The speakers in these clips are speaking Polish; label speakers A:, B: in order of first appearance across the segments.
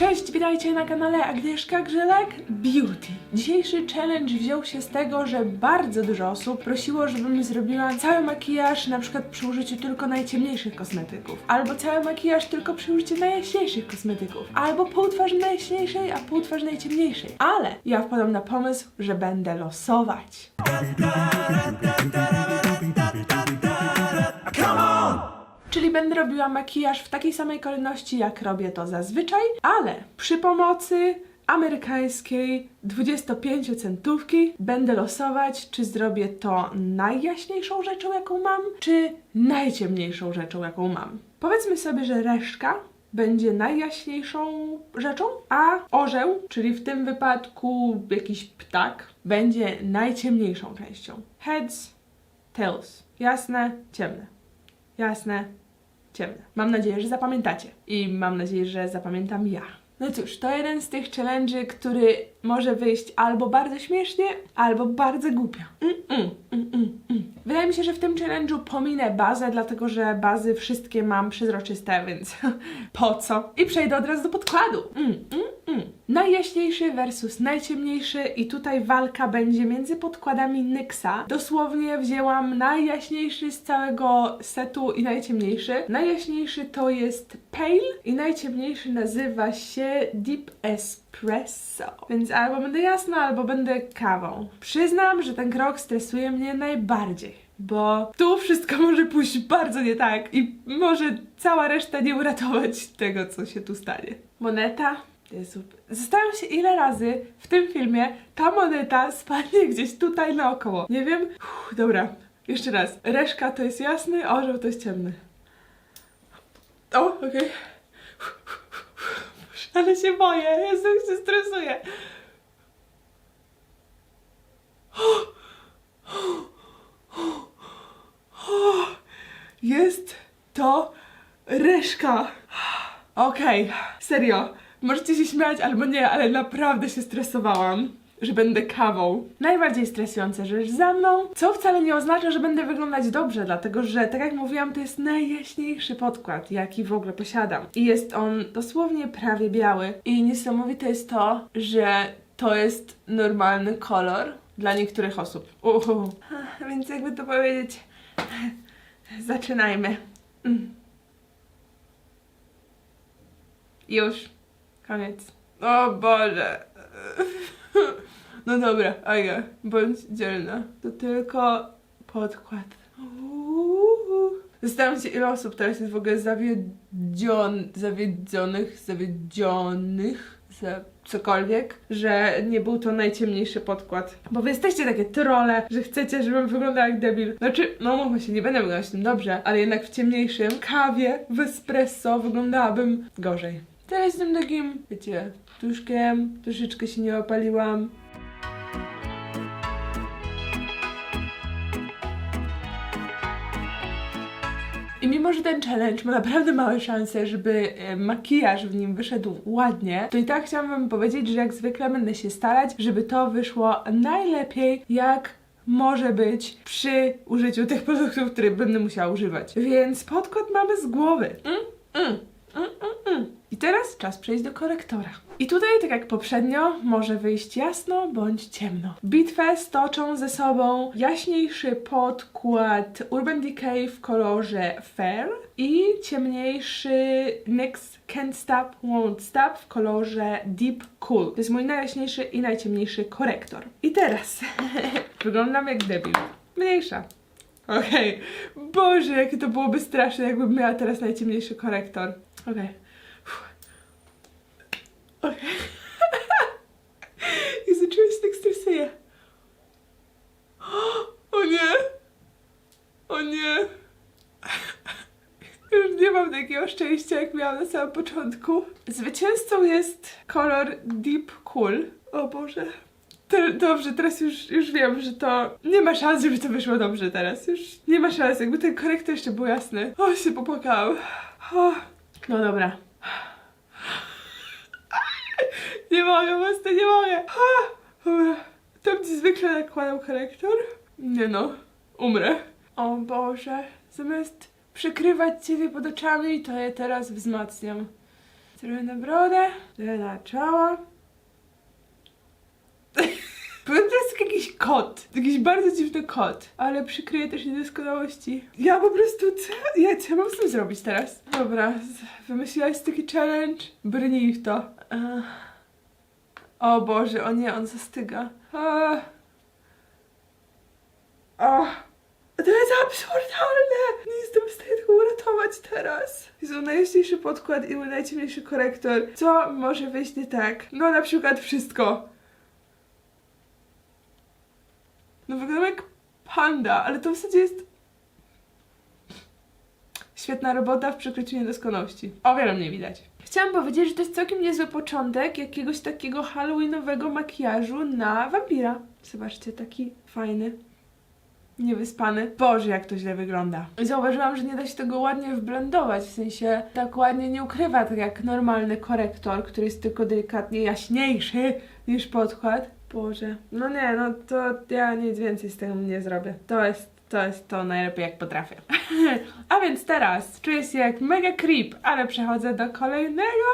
A: Cześć, witajcie na kanale Agnieszka Grzelek Beauty. Dzisiejszy challenge wziął się z tego, że bardzo dużo osób prosiło, żebym zrobiła cały makijaż na przykład przy użyciu tylko najciemniejszych kosmetyków, albo cały makijaż tylko przy użyciu najjaśniejszych kosmetyków, albo pół twarzy najjaśniejszej, a pół twarzy najciemniejszej. Ale ja wpadłam na pomysł, że będę losować. Czyli będę robiła makijaż w takiej samej kolejności, jak robię to zazwyczaj, ale przy pomocy amerykańskiej 25 centówki będę losować, czy zrobię to najjaśniejszą rzeczą, jaką mam, czy najciemniejszą rzeczą, jaką mam. Powiedzmy sobie, że reszka będzie najjaśniejszą rzeczą, a orzeł, czyli w tym wypadku jakiś ptak, będzie najciemniejszą częścią. Heads, tails. Jasne, ciemne. Jasne, ciemne. Mam nadzieję, że zapamiętacie. I mam nadzieję, że zapamiętam ja. No cóż, to jeden z tych challenge'y, który może wyjść albo bardzo śmiesznie, albo bardzo głupio. Mm, mm, mm, mm, mm. Wydaje mi się, że w tym challenge'u pominę bazę, dlatego że bazy wszystkie mam przezroczyste, więc po co? I przejdę od razu do podkładu. Mm, mm, mm. Najjaśniejszy versus najciemniejszy i tutaj walka będzie między podkładami NYXa. Dosłownie wzięłam najjaśniejszy z całego setu i najciemniejszy. Najjaśniejszy to jest Pale i najciemniejszy nazywa się Deep Espresso. Więc albo będę jasna, albo będę kawą. Przyznam, że ten krok stresuje mnie najbardziej. Bo tu wszystko może pójść bardzo nie tak i może cała reszta nie uratować tego, co się tu stanie. Moneta Jezu. Zastanawiam się, ile razy w tym filmie ta moneta spadnie gdzieś tutaj naokoło. Nie wiem. Uff, dobra, jeszcze raz. Reszka to jest jasny, orzeł to jest ciemny. O, okej. Ale się boję, jak się stresuję. Jest to reszka. Okej, serio. Możecie się śmiać albo nie, ale naprawdę się stresowałam, że będę kawą. Najbardziej stresująca rzecz za mną, co wcale nie oznacza, że będę wyglądać dobrze, dlatego że, tak jak mówiłam, to jest najjaśniejszy podkład, jaki w ogóle posiadam. I jest on dosłownie prawie biały. I niesamowite jest to, że to jest normalny kolor dla niektórych osób. Uhu. Więc jakby to powiedzieć, zaczynajmy. Mm. Już. Koniec. O Boże. No dobra, Aga, bądź dzielna. To tylko podkład. Uuu. Zastanawiam się, ile osób teraz jest w ogóle zawiedzion, zawiedzionych, zawiedzionych, za cokolwiek, że nie był to najciemniejszy podkład. Bo wy jesteście takie trole, że chcecie, żebym wyglądała jak debil. Znaczy, no mówmy się, nie będę wyglądać tym dobrze, ale jednak w ciemniejszym kawie, w espresso wyglądałabym gorzej. Teraz jestem takim, wiecie, tuszkiem, troszeczkę się nie opaliłam. I mimo, że ten challenge ma naprawdę małe szanse, żeby e, makijaż w nim wyszedł ładnie, to i tak chciałam wam powiedzieć, że jak zwykle będę się starać, żeby to wyszło najlepiej, jak może być przy użyciu tych produktów, które będę musiała używać. Więc podkład mamy z głowy. Mm, mm. I teraz czas przejść do korektora. I tutaj, tak jak poprzednio, może wyjść jasno bądź ciemno. Bitwę stoczą ze sobą jaśniejszy podkład Urban Decay w kolorze Fair i ciemniejszy NYX Can't Stop, Won't Stop w kolorze Deep Cool. To jest mój najjaśniejszy i najciemniejszy korektor. I teraz wyglądam jak debil. Mniejsza. Okej. Boże, jakie to byłoby straszne, jakbym miała teraz najciemniejszy korektor. Okej. Okej. I zaczęłam się tak stresuję. O nie! O nie! Już nie mam takiego szczęścia, jak miałam na samym początku. Zwycięzcą jest kolor Deep Cool. O Boże. Dobrze, teraz już, już wiem, że to nie ma szans, żeby to wyszło dobrze teraz. Już nie ma szans, jakby ten korektor jeszcze był jasny. O, się popłakałam. O. No dobra. Nie mogę, prostu nie mogę. Dobra. Tam ci zwykle nakładam korektor? Nie no, umrę. O Boże, zamiast przykrywać ciebie pod oczami, to je teraz wzmacniam. trochę na brodę, trochę na czoło. Powiem, to jest jakiś kot. Jakiś bardzo dziwny kot. Ale przykryje też niedoskonałości. Ja po prostu, co, ja, co ja mam z tym zrobić teraz? Dobra, wymyśliłaś taki challenge. Brnij w to. Ech. O Boże, o nie, on zastyga. Ech. Ach. To jest absurdalne! Nie jestem w stanie tego uratować teraz. Jest najjaśniejszy podkład i najciemniejszy korektor. Co może wyjść nie tak? No na przykład wszystko. No wyglądam jak panda, ale to w zasadzie jest świetna robota w przykryciu niedoskonałości. O wiele mnie widać. Chciałam powiedzieć, że to jest całkiem niezły początek jakiegoś takiego halloweenowego makijażu na wampira. Zobaczcie, taki fajny. Niewyspany. Boże, jak to źle wygląda. Zauważyłam, że nie da się tego ładnie wblendować, w sensie tak ładnie nie ukrywa, tak jak normalny korektor, który jest tylko delikatnie jaśniejszy niż podkład. Boże. No nie, no to ja nic więcej z tym nie zrobię. To jest, to jest to najlepiej jak potrafię. A więc teraz czuję się jak mega creep, ale przechodzę do kolejnego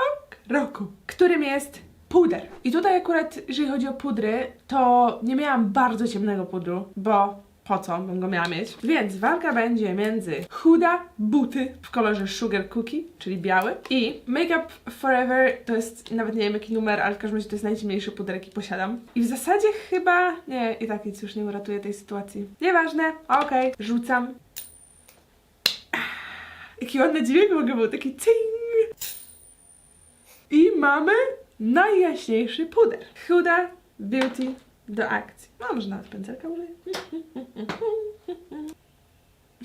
A: kroku, którym jest puder. I tutaj akurat, jeżeli chodzi o pudry, to nie miałam bardzo ciemnego pudru, bo po co bym go miała mieć? Więc walka będzie między Huda Buty w kolorze Sugar Cookie, czyli biały, i Make Up Forever, to jest nawet nie wiem jaki numer, ale w każdym razie to jest najciemniejszy puder, jaki posiadam. I w zasadzie chyba, nie, i tak nic już nie uratuje tej sytuacji. Nieważne, okej, rzucam. Jaki ładny dźwięk w ogóle był, taki cing. I mamy najjaśniejszy puder. Huda Beauty do akcji. No, może nawet pędzelka użyję.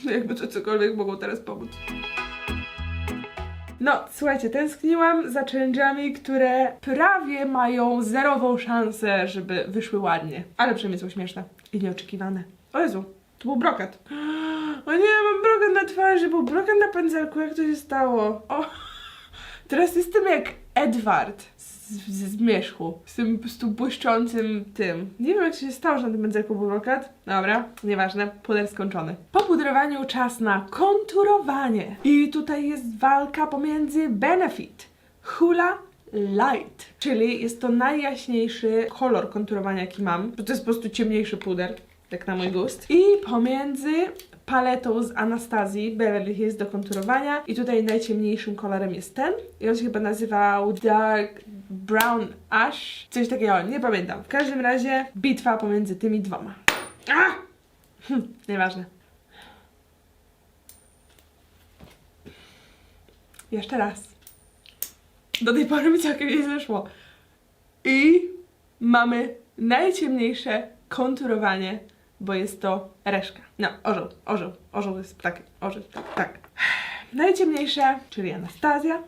A: Jakby to cokolwiek mogło teraz pomóc. No, słuchajcie, tęskniłam za challenge'ami, które prawie mają zerową szansę, żeby wyszły ładnie. Ale przynajmniej są śmieszne i nieoczekiwane. O Jezu, to był brokat. O nie, mam brokat na twarzy, był brokat na pędzelku, jak to się stało? O, teraz jestem jak Edward z, z Zmierzchu, z tym po prostu błyszczącym tym. Nie wiem, jak się stało, że na tym pędzelku był brokat. Dobra, nieważne, puder skończony. Po pudrowaniu czas na konturowanie. I tutaj jest walka pomiędzy Benefit, Hula Light, czyli jest to najjaśniejszy kolor konturowania, jaki mam. To jest po prostu ciemniejszy puder, jak na mój gust. I pomiędzy paletą z Anastazji Beverly Hills do konturowania i tutaj najciemniejszym kolorem jest ten i on się chyba nazywał Dark Brown Ash, coś takiego, nie pamiętam. W każdym razie bitwa pomiędzy tymi dwoma. A! Hm, nieważne. Jeszcze raz. Do tej pory mi całkiem nie zeszło. I mamy najciemniejsze konturowanie, bo jest to reszka. No, orzeł, orzeł, orzeł jest ptakiem, orzeł, tak, tak. Najciemniejsze, czyli Anastazja.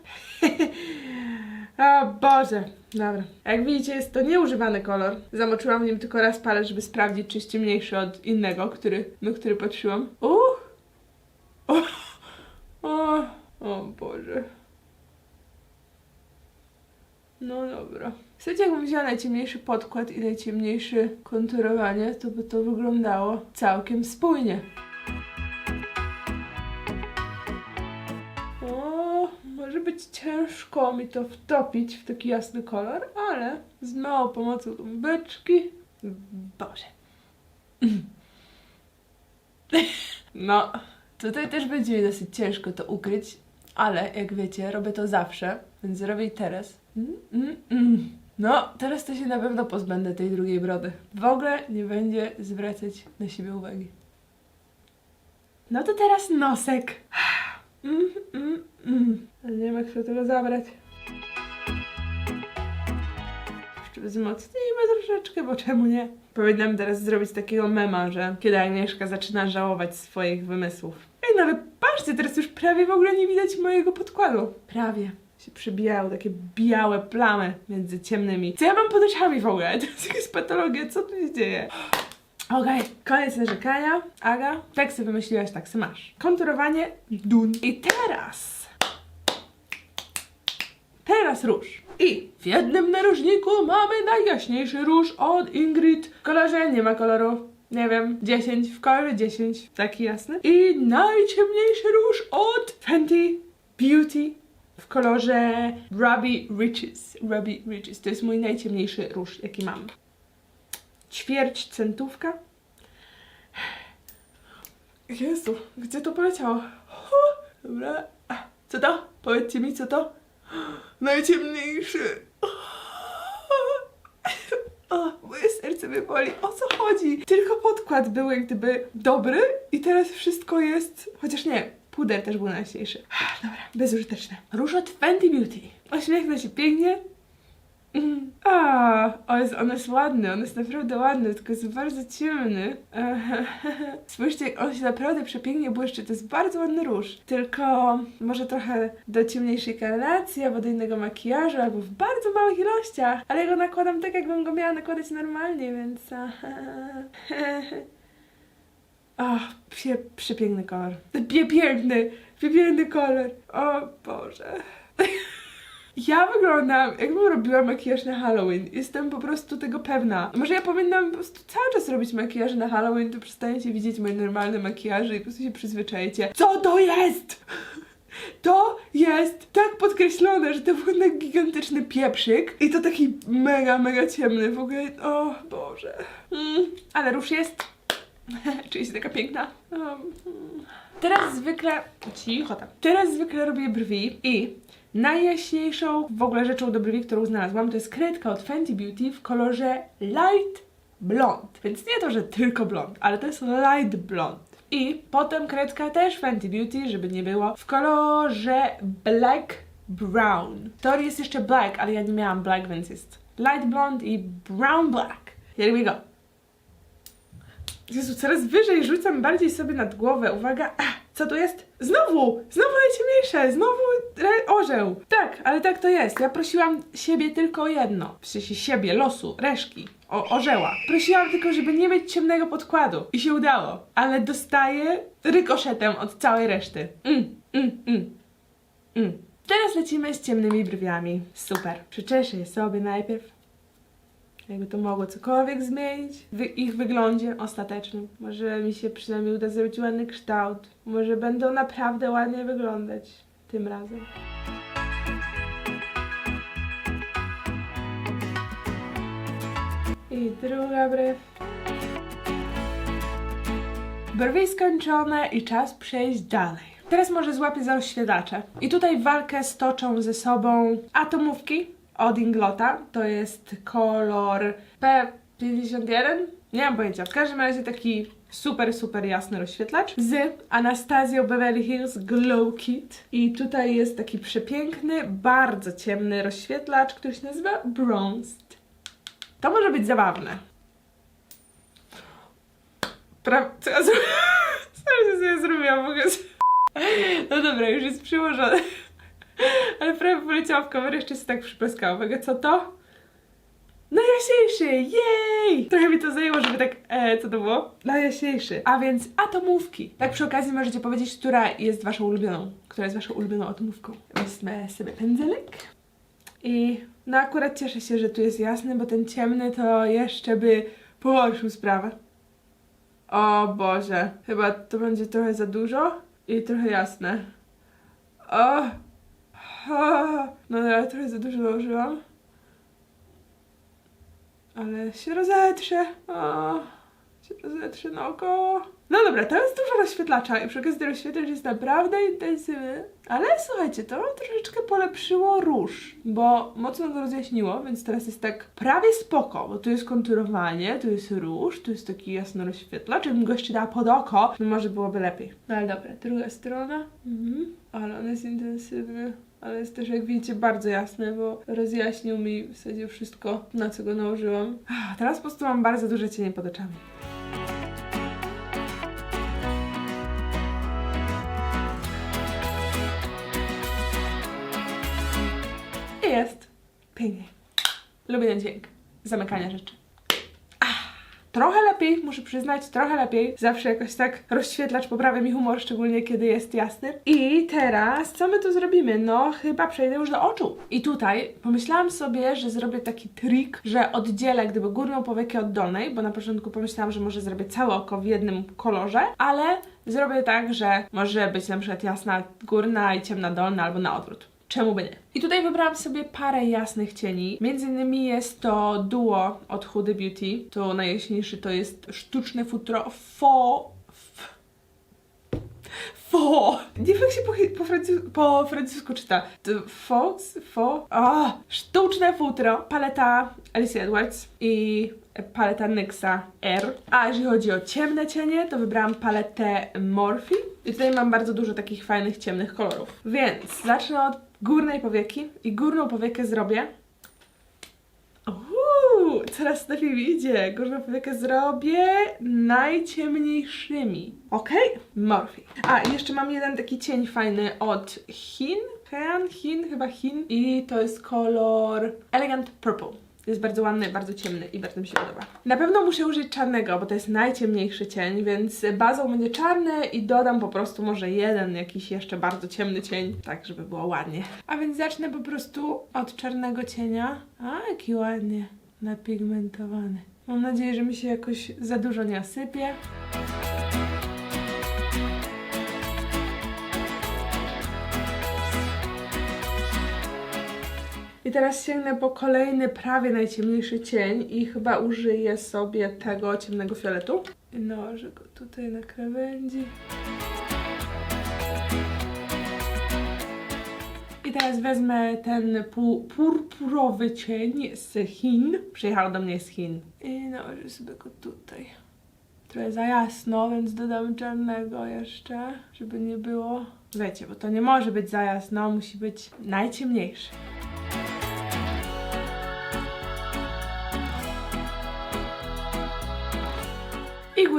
A: o Boże, dobra. Jak widzicie, jest to nieużywany kolor. Zamoczyłam w nim tylko raz palec, żeby sprawdzić, czy jest ciemniejszy od innego, który, na który patrzyłam. Uh! O, o, o Boże. No dobra. Słuchajcie, jakbym wzięła najciemniejszy podkład i najciemniejsze konturowanie, to by to wyglądało całkiem spójnie. O, może być ciężko mi to wtopić w taki jasny kolor, ale z małą pomocą beczki. Boże. No, tutaj też będzie mi dosyć ciężko to ukryć, ale jak wiecie, robię to zawsze, więc zrobię teraz. Mm, mm, mm. No, teraz to się na pewno pozbędę tej drugiej brody. W ogóle nie będzie zwracać na siebie uwagi. No to teraz nosek. Mm, mm, mm. Nie wiem, jak sobie tego zabrać. Jeszcze wzmocnijmy troszeczkę, bo czemu nie? Powinnam teraz zrobić takiego mema, że kiedy Agnieszka zaczyna żałować swoich wymysłów. Ej, no ale patrzcie, teraz już prawie w ogóle nie widać mojego podkładu. Prawie. Się przybijały takie białe plamy między ciemnymi. Co ja mam pod oczami w ogóle? To jest jakaś patologia, co tu się dzieje? Okej, koniec narzekania. Aga, tak sobie wymyśliłaś, tak sobie masz. Konturowanie, dun. I teraz... Teraz róż. I w jednym narożniku mamy najjaśniejszy róż od Ingrid. W kolorze nie ma koloru. Nie wiem, 10, w kolorze 10. Taki jasny. I najciemniejszy róż od Fenty Beauty w kolorze Ruby Riches. Ruby Riches. To jest mój najciemniejszy róż, jaki mam. Ćwierć centówka. Jezu, gdzie to poleciało? Dobra. Co to? Powiedzcie mi, co to? Najciemniejszy. O, moje serce mnie boli. O co chodzi? Tylko podkład był jak gdyby dobry i teraz wszystko jest... Chociaż nie, puder też był najsilniejszy. Dobra, bezużyteczne. Róż od Fenty Beauty. Uśmiechnę się pięknie. Mm. A, o jest, on jest ładny, on jest naprawdę ładny, tylko jest bardzo ciemny. Spójrzcie, on się naprawdę przepięknie błyszczy, to jest bardzo ładny róż. Tylko może trochę do ciemniejszej karnacji, albo do innego makijażu, albo w bardzo małych ilościach. Ale go nakładam tak, jakbym go miała nakładać normalnie, więc... O, pie, przepiękny kolor. Piepiękny, piepiękny kolor. O Boże. Ja wyglądam, jakbym robiła makijaż na Halloween. Jestem po prostu tego pewna. Może ja powinnam po prostu cały czas robić makijaż na Halloween, to przestaniecie widzieć moje normalne makijaże i po prostu się przyzwyczajecie. Co to jest? To jest tak podkreślone, że to był tak gigantyczny pieprzyk i to taki mega, mega ciemny. W ogóle, o Boże. Mm, ale róż jest. Czuję się taka piękna. Um. Teraz zwykle. Cicho tam. Teraz zwykle robię brwi i najjaśniejszą w ogóle rzeczą do brwi, którą znalazłam, to jest kredka od Fenty Beauty w kolorze light blond. Więc nie to, że tylko blond, ale to jest light blond. I potem kredka też Fenty Beauty, żeby nie było, w kolorze black brown. W teorii jest jeszcze black, ale ja nie miałam black, więc jest light blond i brown black. Here we go. Jezu, coraz wyżej rzucam bardziej sobie nad głowę. Uwaga, Ach, co to jest? Znowu! Znowu najciemniejsze! Znowu orzeł! Tak, ale tak to jest. Ja prosiłam siebie tylko o jedno. W sensie siebie, losu, reszki, o orzeła. Prosiłam tylko, żeby nie mieć ciemnego podkładu. I się udało. Ale dostaję rykoszetem od całej reszty. Mm, mm, mm, mm. Teraz lecimy z ciemnymi brwiami. Super. Przyczeszę je sobie najpierw. Jakby to mogło cokolwiek zmienić w ich wyglądzie ostatecznym. Może mi się przynajmniej uda zrobić ładny kształt. Może będą naprawdę ładnie wyglądać tym razem. I druga brew. Brwi skończone i czas przejść dalej. Teraz może złapię za rozświetlacze. I tutaj walkę stoczą ze sobą atomówki od Inglota. To jest kolor P51. Nie mam pojęcia. W każdym razie taki super, super jasny rozświetlacz z Anastazją Beverly Hills Glow Kit. I tutaj jest taki przepiękny, bardzo ciemny rozświetlacz, który się nazywa Bronzed. To może być zabawne. Pra... Co ja zrobiłam? Co ja zrobiłam w ogóle? No dobra, już jest przyłożone. Ale prawie poleciała w kamerę, jeszcze się tak przyplaskała. Uwaga, co to? Najjaśniejszy! Jej! Trochę mi to zajęło, żeby tak... E, co to było? Najjaśniejszy. A więc atomówki. Tak przy okazji możecie powiedzieć, która jest waszą ulubioną. Która jest waszą ulubioną atomówką. Wezmę sobie pędzelek. I no akurat cieszę się, że tu jest jasny, bo ten ciemny to jeszcze by pogorszył sprawę. O Boże, chyba to będzie trochę za dużo i trochę jasne. O! No ja trochę za dużo nałożyłam. Ale się rozetrze. O, się rozetrze naokoło. No dobra, to jest dużo rozświetlacza i przy okazji rozświetlacz jest naprawdę intensywny. Ale słuchajcie, to troszeczkę polepszyło róż, bo mocno go rozjaśniło, więc teraz jest tak prawie spoko, bo tu jest konturowanie, tu jest róż, tu jest taki jasno rozświetlacz. Jakbym go jeszcze dała pod oko, no może byłoby lepiej. No ale dobra, druga strona. Mhm. Ale on jest intensywny. Ale jest też, jak widzicie, bardzo jasny, bo rozjaśnił mi w zasadzie wszystko, na co go nałożyłam. Teraz po prostu mam bardzo duże cienie pod oczami. I jest. Pięknie. Lubię ten dźwięk zamykania rzeczy. Trochę lepiej, muszę przyznać, trochę lepiej. Zawsze jakoś tak rozświetlacz poprawia mi humor, szczególnie kiedy jest jasny. I teraz, co my tu zrobimy? No, chyba przejdę już do oczu. I tutaj pomyślałam sobie, że zrobię taki trik, że oddzielę gdyby górną powieki od dolnej, bo na początku pomyślałam, że może zrobię całe oko w jednym kolorze, ale zrobię tak, że może być na przykład jasna górna i ciemna dolna, albo na odwrót. Czemu by nie. I tutaj wybrałam sobie parę jasnych cieni. Między innymi jest to duo od Hudy Beauty. To najjaśniejszy to jest sztuczne futro fo... Fo! Nie wiem jak się po, po, francusku, po francusku czyta. Fox? Fo? A, sztuczne futro. Paleta Alicia Edwards i paleta NYXa R. A jeżeli chodzi o ciemne cienie, to wybrałam paletę Morphe. I tutaj mam bardzo dużo takich fajnych, ciemnych kolorów. Więc zacznę od górnej powieki i górną powiekę zrobię Uuu, coraz lepiej idzie. Górną powiekę zrobię najciemniejszymi. Okej, Morphe. A, jeszcze mam jeden taki cień fajny od Chin. Han, Chin, chyba Chin. I to jest kolor Elegant Purple. Jest bardzo ładny, bardzo ciemny i bardzo mi się podoba. Na pewno muszę użyć czarnego, bo to jest najciemniejszy cień, więc bazą będzie czarny i dodam po prostu może jeden jakiś jeszcze bardzo ciemny cień, tak żeby było ładnie. A więc zacznę po prostu od czarnego cienia. A, jaki ładnie napigmentowany. Mam nadzieję, że mi się jakoś za dużo nie osypie. Teraz sięgnę po kolejny, prawie najciemniejszy cień i chyba użyję sobie tego ciemnego fioletu. I nałożę go tutaj na krawędzi. I teraz wezmę ten pu- purpurowy cień z Chin. Przyjechał do mnie z Chin. I nałożę sobie go tutaj. Trochę za jasno, więc dodam czarnego jeszcze, żeby nie było. Wiecie, bo to nie może być za jasno, musi być najciemniejszy.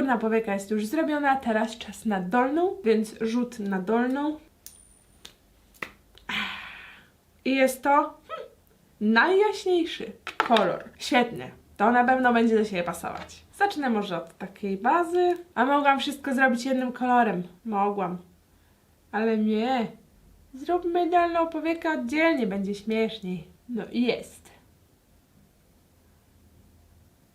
A: Górna powieka jest już zrobiona, teraz czas na dolną, więc rzut na dolną. I jest to hmm, najjaśniejszy kolor. Świetnie. To na pewno będzie do siebie pasować. Zacznę może od takiej bazy. A mogłam wszystko zrobić jednym kolorem. Mogłam. Ale nie. Zróbmy dolną powiekę oddzielnie, będzie śmieszniej. No i jest.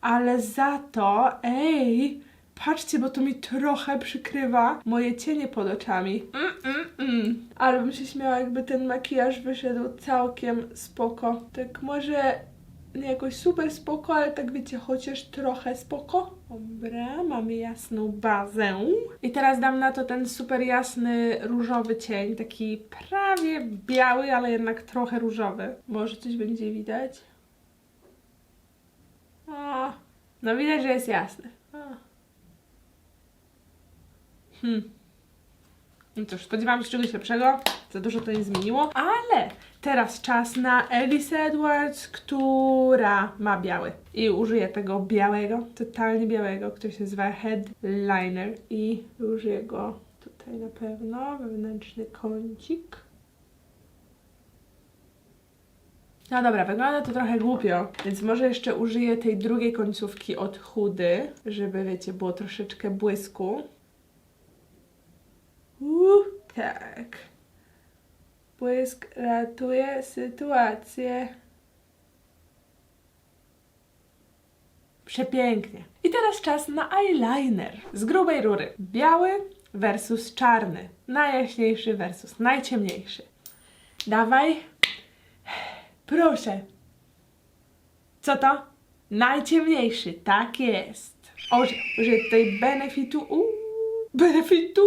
A: Ale za to, ej, patrzcie, bo to mi trochę przykrywa moje cienie pod oczami. Mm, mm, mm. Ale bym się śmiała, jakby ten makijaż wyszedł całkiem spoko. Tak może nie jakoś super spoko, ale tak wiecie, chociaż trochę spoko. Dobra, mamy jasną bazę. I teraz dam na to ten super jasny różowy cień, taki prawie biały, ale jednak trochę różowy. Może coś będzie widać? A, no widać, że jest jasny. A. Hmm. No cóż, spodziewałam się czegoś lepszego. Za dużo to nie zmieniło. Ale teraz czas na Alice Edwards, która ma biały. I użyję tego białego, totalnie białego, który się nazywa Headliner. I użyję go tutaj na pewno, wewnętrzny kącik. No dobra, wygląda to trochę głupio, więc może jeszcze użyję tej drugiej końcówki od chudy, żeby wiecie, było troszeczkę błysku. Tak. Błysk ratuje sytuację. Przepięknie. I teraz czas na eyeliner z grubej rury. Biały versus czarny. Najjaśniejszy versus najciemniejszy. Dawaj. Proszę. Co to? Najciemniejszy, tak jest. Użyję, użyję tutaj benefitu. Uuu, benefitu,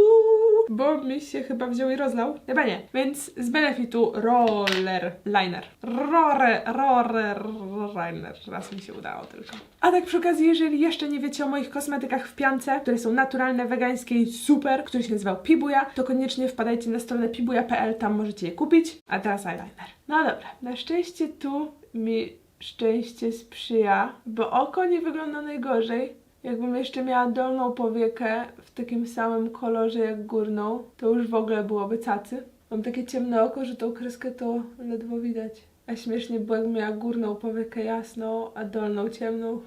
A: bo mi się chyba wziął i rozlał. Chyba nie. Więc z benefitu roller liner. Roller, roller liner. Raz mi się udało tylko. A tak przy okazji, jeżeli jeszcze nie wiecie o moich kosmetykach w piance, które są naturalne, wegańskie i super, który się nazywał Pibuja, to koniecznie wpadajcie na stronę pibuja.pl, tam możecie je kupić. A teraz eyeliner. No dobra, na szczęście tu mi szczęście sprzyja, bo oko nie wygląda najgorzej. Jakbym jeszcze miała dolną powiekę w takim samym kolorze jak górną, to już w ogóle byłoby cacy. Mam takie ciemne oko, że tą kreskę to ledwo widać. A śmiesznie, bo jakbym miała górną powiekę jasną, a dolną ciemną.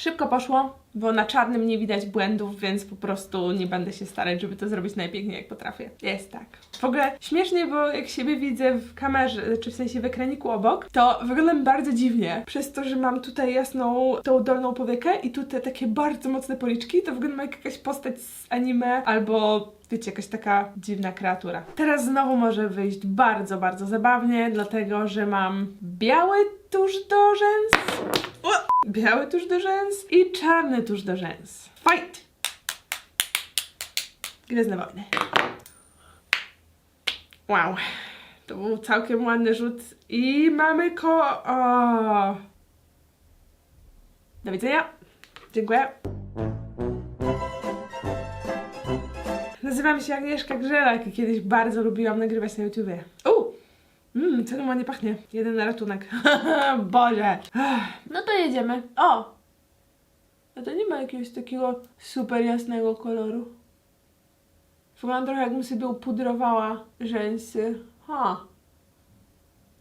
A: Szybko poszło, bo na czarnym nie widać błędów, więc po prostu nie będę się starać, żeby to zrobić najpiękniej jak potrafię. Jest tak. W ogóle śmiesznie, bo jak siebie widzę w kamerze, czy w sensie w ekraniku obok, to wyglądam bardzo dziwnie. Przez to, że mam tutaj jasną tą dolną powiekę i tutaj takie bardzo mocne policzki, to wygląda jak jakaś postać z anime albo wiecie, jakaś taka dziwna kreatura. Teraz znowu może wyjść bardzo, bardzo zabawnie, dlatego że mam biały tusz do rzęs. Biały tusz do rzęs i czarny tusz do rzęs. Fight! Gwiezdne wojny. Wow. To był całkiem ładny rzut. I mamy ko... O. Do widzenia. Dziękuję. Nazywam się Agnieszka Grzelak i kiedyś bardzo lubiłam nagrywać na YouTubie. U! Mmm, co ładnie pachnie. Jeden ratunek. Boże. No to jedziemy. O! A to nie ma jakiegoś takiego super jasnego koloru. Wygląda trochę jakbym sobie upudrowała rzęsy. Ha.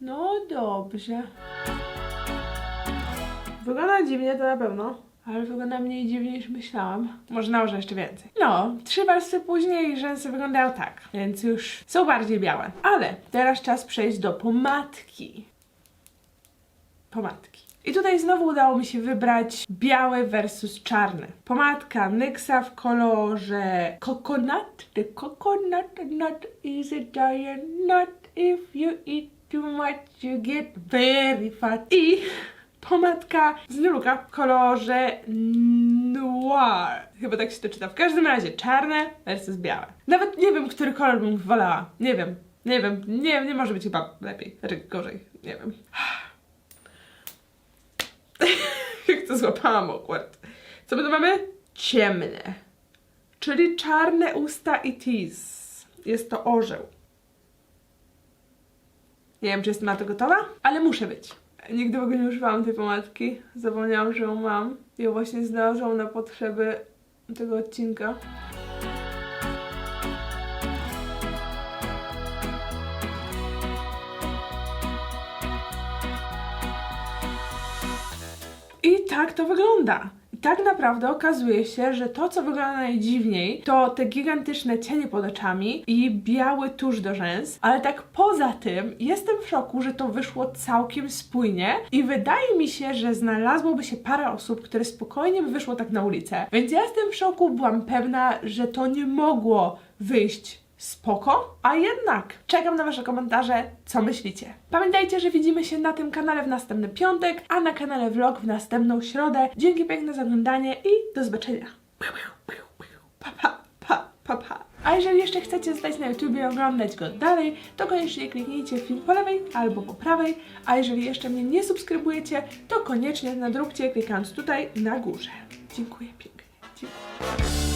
A: No dobrze. Wygląda dziwnie, to na pewno. Ale wygląda mniej dziwnie niż myślałam. Może nałożę jeszcze więcej. No, trzy warstwy później rzęsy wyglądają tak, więc już są bardziej białe. Ale teraz czas przejść do pomadki. Pomadki. I tutaj znowu udało mi się wybrać biały versus czarny. Pomadka NYXa w kolorze coconut. The coconut nut is a giant nut. If you eat too much, you get very fat. I pomadka z Nuluka w kolorze noir. Chyba tak się to czyta. W każdym razie czarne versus białe. Nawet nie wiem, który kolor bym wolała. Nie wiem. Nie wiem. Nie, nie może być chyba lepiej. Znaczy gorzej. Nie wiem. Jak to złapałam awkward. Co my tu mamy? Ciemne. Czyli czarne usta i tease. Jest to orzeł. Nie wiem, czy jestem na to gotowa, ale muszę być. Nigdy w ogóle nie używałam tej pomadki. Zapomniałam, że ją mam. Ją właśnie znalazłam na potrzeby tego odcinka. I tak to wygląda. Tak naprawdę okazuje się, że to, co wygląda najdziwniej, to te gigantyczne cienie pod oczami i biały tusz do rzęs, ale tak poza tym jestem w szoku, że to wyszło całkiem spójnie i wydaje mi się, że znalazłoby się parę osób, które spokojnie by wyszło tak na ulicę. Więc ja jestem w szoku, byłam pewna, że to nie mogło wyjść spoko, a jednak czekam na Wasze komentarze, co myślicie. Pamiętajcie, że widzimy się na tym kanale w następny piątek, a na kanale vlog w następną środę. Dzięki piękne za oglądanie i do zobaczenia. Pa, pa, pa, pa, pa. A jeżeli jeszcze chcecie zostać na YouTube i oglądać go dalej, to koniecznie kliknijcie film po lewej albo po prawej, a jeżeli jeszcze mnie nie subskrybujecie, to koniecznie nadróbcie klikając tutaj na górze. Dziękuję pięknie. Dziękuję.